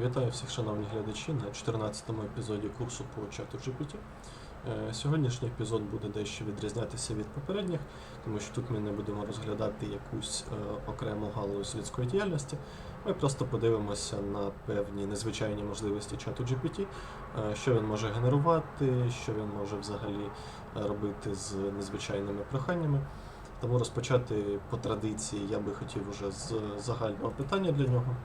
Вітаю всіх шановні глядачі на 14-му епізоді курсу по чату GPT. Е, Сьогоднішній епізод буде дещо відрізнятися від попередніх, тому що тут ми не будемо розглядати якусь е, окрему галузь людської діяльності. Ми просто подивимося на певні незвичайні можливості чату GPT, е, що він може генерувати, що він може взагалі робити з незвичайними проханнями. Тому розпочати по традиції я би хотів уже з загального питання для нього.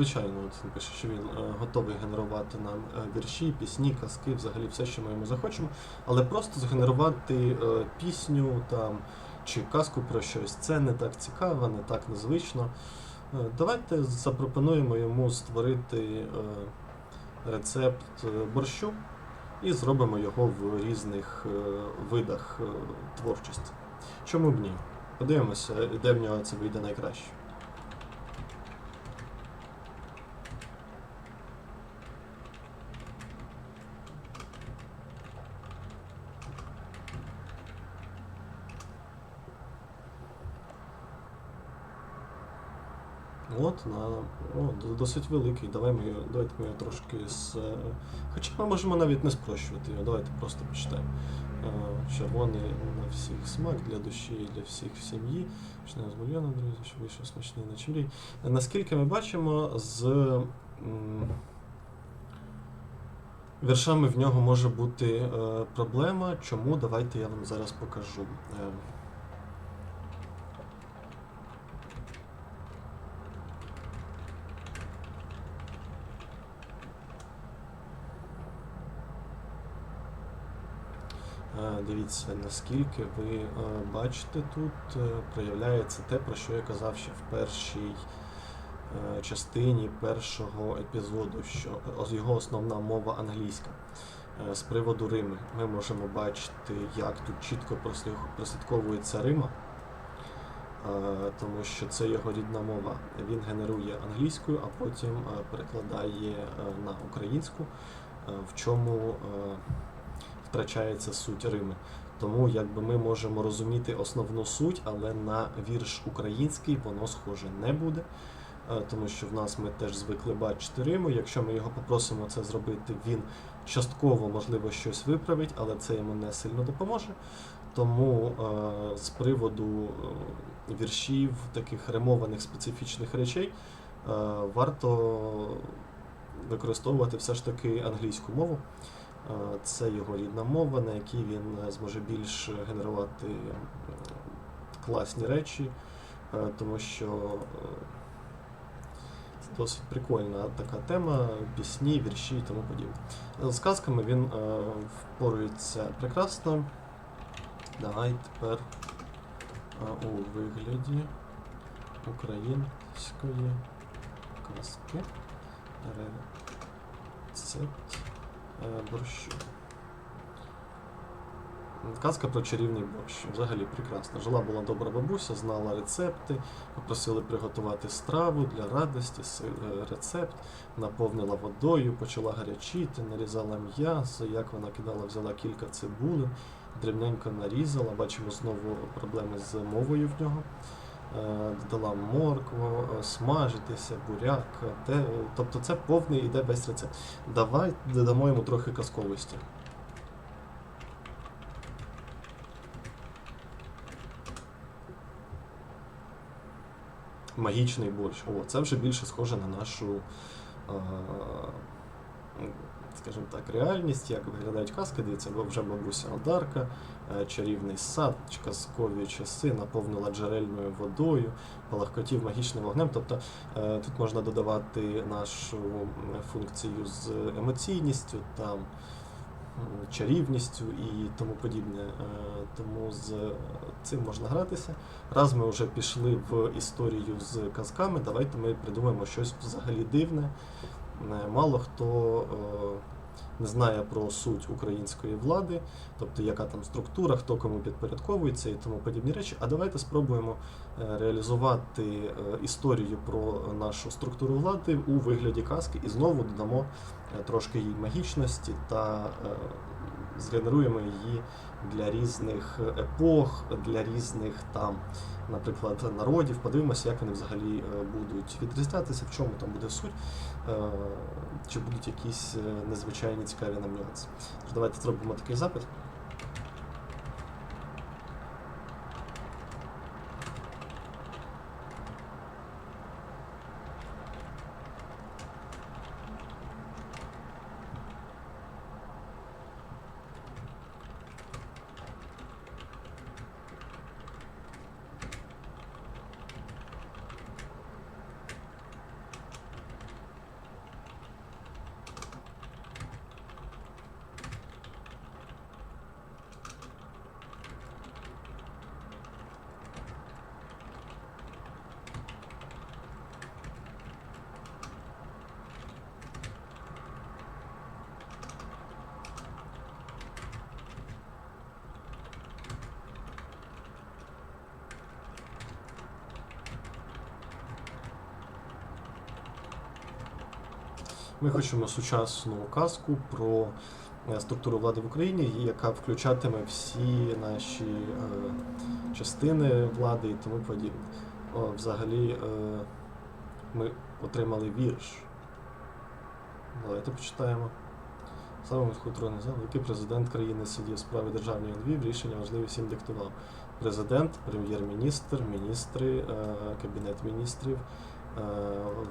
Звичайно, він пише, що він е, готовий генерувати нам е, вірші, пісні, казки, взагалі все, що ми йому захочемо, але просто згенерувати е, пісню там чи казку про щось це не так цікаво, не так незвично. Давайте запропонуємо йому створити рецепт борщу і зробимо його в різних видах творчості. Чому б ні? Подивимося, де в нього це вийде найкраще. От, на, о, досить великий. Давай ми, його- давайте ми його трошки з. е, Хоча ми можемо навіть не спрощувати його, давайте просто почитаємо. Е, Червоний на всіх смак для душі і для всіх в сім'ї. Почнемо з бульйону, друзі, що вийшов смачний на чолі. Наскільки ми бачимо, з віршами в нього може бути е, проблема. Чому? Давайте я вам зараз покажу. Дивіться, наскільки ви е, бачите тут, е, проявляється те, про що я казав ще в першій е, частині першого епізоду, що його основна мова англійська. З приводу Рими ми можемо бачити, як тут чітко прослідковується Рима, тому що це його рідна мова. Він генерує англійською, а потім перекладає на українську, в чому втрачається суть Рими. Тому якби ми можемо розуміти основну суть, але на вірш український воно схоже не буде. е, Тому що в нас ми теж звикли бачити Риму. Якщо ми його попросимо це зробити, він частково можливо щось виправить, але це йому не сильно допоможе. Тому е, з приводу е, віршів, таких ремованих специфічних речей, варто використовувати все ж таки англійську мову. Е, Це його рідна мова, на якій він е, зможе більш генерувати е, класні речі, тому що це досить прикольна така тема, пісні, вірші і тому подібне. З казками він впорується прекрасно. Давай тепер у вигляді української казки. Рецепт борщу. Казка про чарівний борщ. Взагалі прекрасно. Жила була добра бабуся, знала рецепти, попросили приготувати страву для радості, е, рецепт, наповнила водою, почала гарячити, нарізала м'ясо, як вона кидала, взяла кілька цибулин, дрібненько нарізала. Бачимо знову проблеми з мовою в нього. Е, Додала моркву, е, смажитися, буряк. е, Те, тобто це повний іде весь рецепт. Давай додамо йому трохи казковості. Магічний борщ. О, це вже більше схоже на нашу, скажімо так, реальність, як виглядають казки. Дивіться, вже бабуся Одарка, е, чарівний сад, казкові часи, наповнила джерельною водою, полагкотів магічним вогнем. Тобто е, тут можна додавати нашу функцію з емоційністю, там, чарівністю і тому подібне. Е, Тому з цим можна гратися. Раз ми вже пішли в історію з казками, давайте ми придумаємо щось взагалі дивне. Е, Мало хто е, не знає про суть української влади, тобто яка там структура, хто кому підпорядковується і тому подібні речі. А давайте спробуємо е, реалізувати історію про нашу структуру влади у вигляді казки і знову додамо трошки їй магічності та згенеруємо її для різних епох, для різних там, наприклад, народів. Подивимося, як вони взагалі е, будуть відрізнятися, в чому там буде суть, е, чи будуть якісь е, незвичайні цікаві нам нюанси. Тож давайте зробимо такий запит. Ми хочемо сучасну казку про е, структуру влади в Україні, яка включатиме всі наші е, частини влади і тому подібне. Взагалі, е, ми отримали вірш. Давайте почитаємо. Саме хутроний зал, який президент країни сидів справи державної Львів, рішення важливі всім диктував. Президент, прем'єр-міністр, міністри, кабінет міністрів,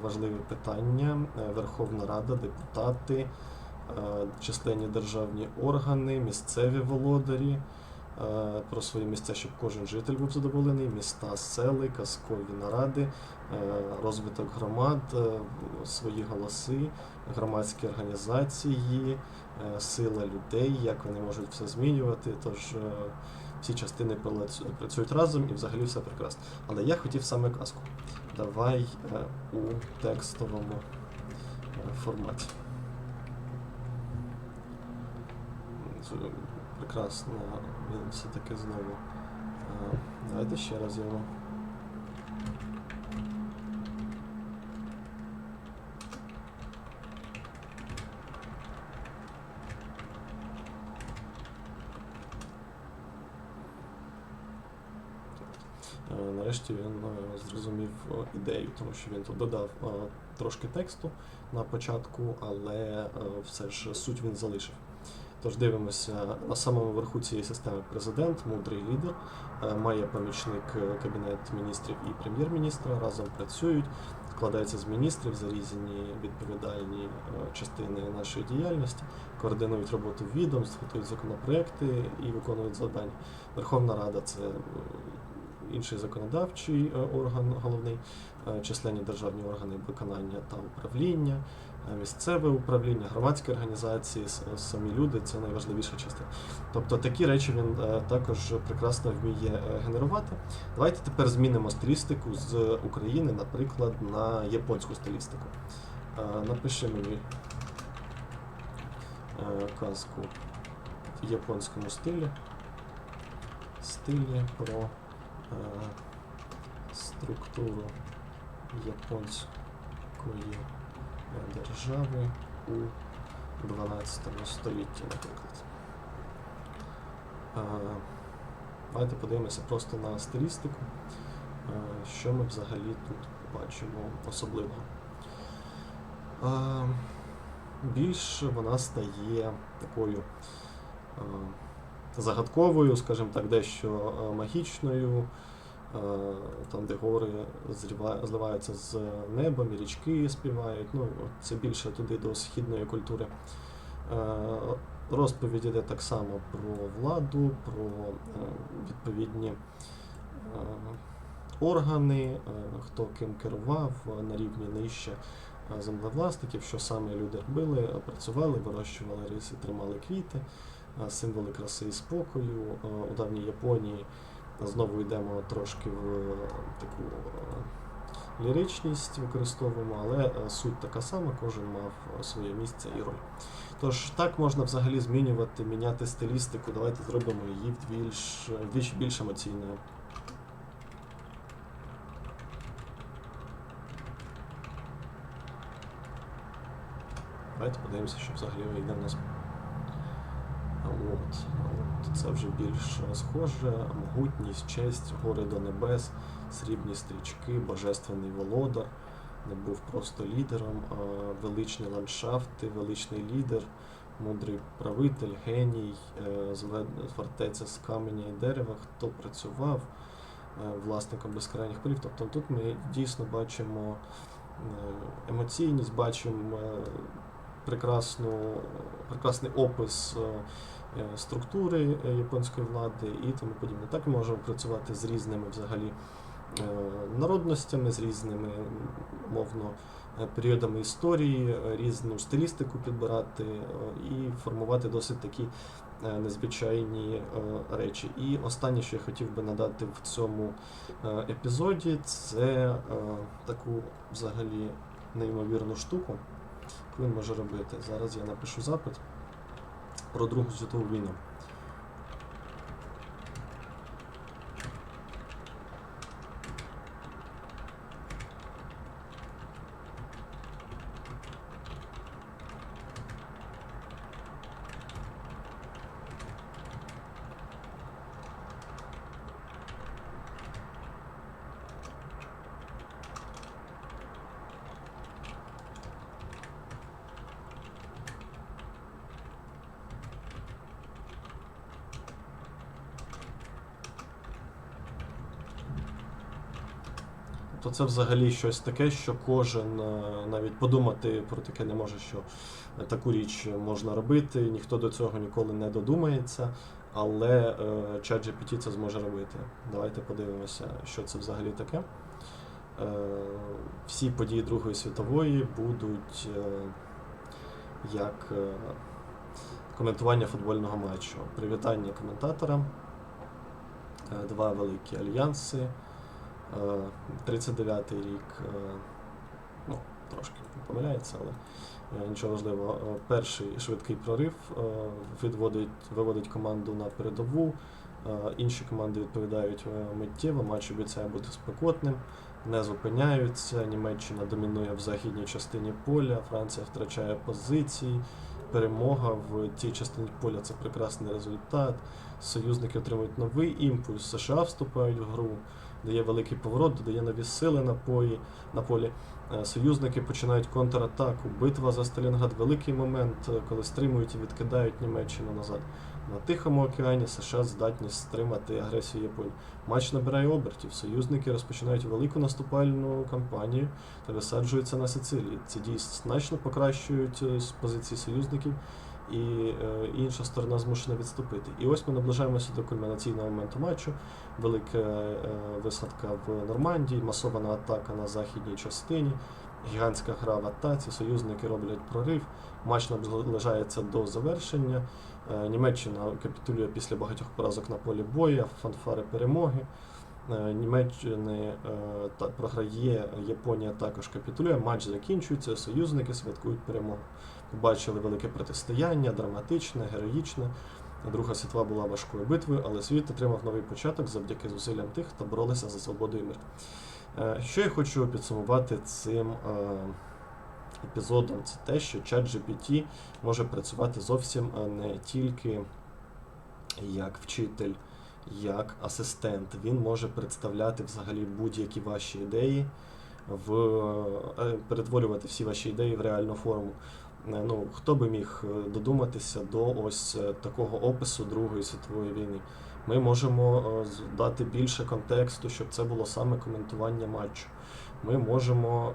важливі питання, е, Верховна Рада, депутати, е, численні державні органи, місцеві володарі. е, Про свої місця, щоб кожен житель був задоволений, міста, сели, казкові наради, е, розвиток громад, е, свої голоси, громадські організації, е, сила людей, як вони можуть все змінювати. Тож е, всі частини працю- працюють разом і взагалі все прекрасно. Але я хотів саме казку. Давай е, у текстовому е, форматі. Прекрасно. Він все-таки знову. Е, Давайте ще раз його. Нарешті він е, зрозумів е, ідею, тому що він тут додав е, трошки тексту на початку, але е, все ж суть він залишив. Тож дивимося на самому верху цієї системи президент, мудрий лідер, е, має помічник е, кабінет міністрів і прем'єр-міністра, разом працюють, складається з міністрів за різні відповідальні е, частини нашої діяльності, координують роботу відомств, готують законопроекти і виконують завдання. Верховна Рада це е, інший законодавчий е, орган головний, е, численні державні органи виконання та управління, е, місцеве управління, громадські організації, самі люди це найважливіша частина. Тобто такі речі він також прекрасно вміє генерувати. Давайте тепер змінимо стилістику з України, наприклад, на японську стилістику. Напиши мені казку в японському стилі. Стилі про структуру японської е, держави у 12 столітті, наприклад. Е, Давайте подивимося просто на стилістику, е, що ми взагалі тут бачимо особливого. Е, Більш вона стає такою е, загадковою, скажімо так, дещо е, магічною, е, там, де гори зливаються з небом, і річки співають. Ну, це більше туди до східної культури. Е, Розповідь іде так само про владу, про відповідні органи, хто ким керував на рівні нижче землевласників, що саме люди робили, працювали, вирощували риси, тримали квіти, символи краси і спокою. Е, У давній Японії знову йдемо трошки в е, таку е, ліричність використовуємо, але е, суть така сама, кожен мав е, своє місце і роль. Тож так можна взагалі змінювати, міняти стилістику. Давайте зробимо її більш, більш, більш емоційною. Давайте подивимося, що взагалі вийде в нас. От, от, це вже більш схоже. Могутність, честь, гори до небес, срібні стрічки, божественний володар. Не був просто лідером, а величні ландшафти, величний лідер, мудрий правитель, геній, е, фортеця з каменя і дерева, хто працював е, власником безкрайніх полів. Тобто тут ми дійсно бачимо е, емоційність, бачимо прекрасну, прекрасний опис е, е, структури е, японської влади і тому подібне. Так ми можемо працювати з різними взагалі народностями, з різними мовно періодами історії, різну стилістику підбирати і формувати досить такі незвичайні речі. І останнє, що я хотів би надати в цьому епізоді, це таку взагалі неймовірну штуку, він може робити. Зараз я напишу запит про Другу світову війну. То це взагалі щось таке, що кожен е, навіть подумати про таке не може, що е, таку річ можна робити, ніхто до цього ніколи не додумається, але е, ChatGPT це зможе робити. Давайте подивимося, що це взагалі таке. Всі події Другої світової будуть як коментування футбольного матчу. Привітання коментаторам, е, два великі альянси. Е, 39-й рік, е, ну, трошки помиляється, але е, нічого важливого. Е, Перший швидкий прорив е, відводить, виводить команду на передову. е, Інші команди відповідають е, миттєво, матч обіцяє бути спекотним, не зупиняються. Німеччина домінує в західній частині поля, Франція втрачає позиції. Перемога в тій частині поля це прекрасний результат. Союзники отримують новий імпульс, США вступають в гру дає великий поворот, додає нові сили на, пої, на полі. Е, Союзники починають контратаку. Битва за Сталінград великий момент, е, коли стримують і відкидають Німеччину назад. На Тихому океані США здатні стримати агресію Японії. Матч набирає обертів. Союзники розпочинають велику наступальну кампанію та висаджуються на Сицилії. Ці дії значно покращують е, позиції союзників, і е, інша сторона змушена відступити. І ось ми наближаємося до кульмінаційного моменту матчу велика е, висадка в Нормандії, масована атака на західній частині, гігантська гра в атаці, союзники роблять прорив, матч наближається до завершення. Е, Німеччина капітулює після багатьох поразок на полі бою, фанфари перемоги. Німеччини та програє, Японія також капітулює, матч закінчується, союзники святкують перемогу. Побачили велике протистояння, драматичне, героїчне. Друга світова була важкою битвою, але світ отримав новий початок завдяки зусиллям тих, хто боролися за свободу і мир. Е, Що я хочу підсумувати цим е, епізодом, це те, що ChatGPT може працювати зовсім е, не тільки як вчитель, як асистент. Він може представляти взагалі будь-які ваші ідеї, в, перетворювати всі ваші ідеї в реальну форму. Е, Ну, хто би міг е, додуматися до ось е, такого опису Другої світової війни? Ми можемо дати більше контексту, щоб це було саме коментування матчу. Ми можемо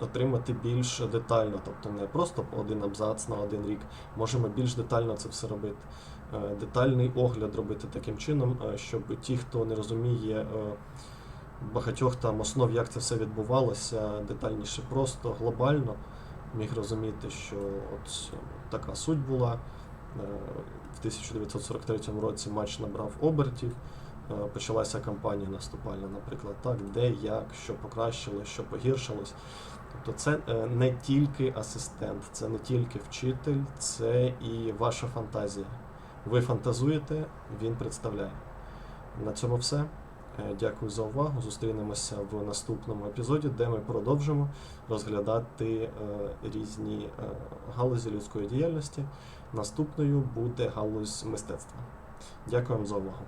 отримати більш детально, тобто не просто один абзац на один рік. Можемо більш детально це все робити. Детальний огляд робити таким чином, щоб ті, хто не розуміє багатьох там основ, як це все відбувалося, детальніше, просто глобально міг розуміти, що от така суть була. Е, В 1943 році матч набрав обертів. Е, Почалася кампанія наступальна, наприклад, так, де, як, що покращилось, що погіршилось. Тобто це е, не тільки асистент, це не тільки вчитель, це і ваша фантазія. Ви фантазуєте, він представляє. На цьому все. Е, Дякую за увагу. Зустрінемося в наступному епізоді, де ми продовжимо розглядати е, різні е, галузі людської діяльності. Наступною буде галузь мистецтва. Дякуємо за увагу.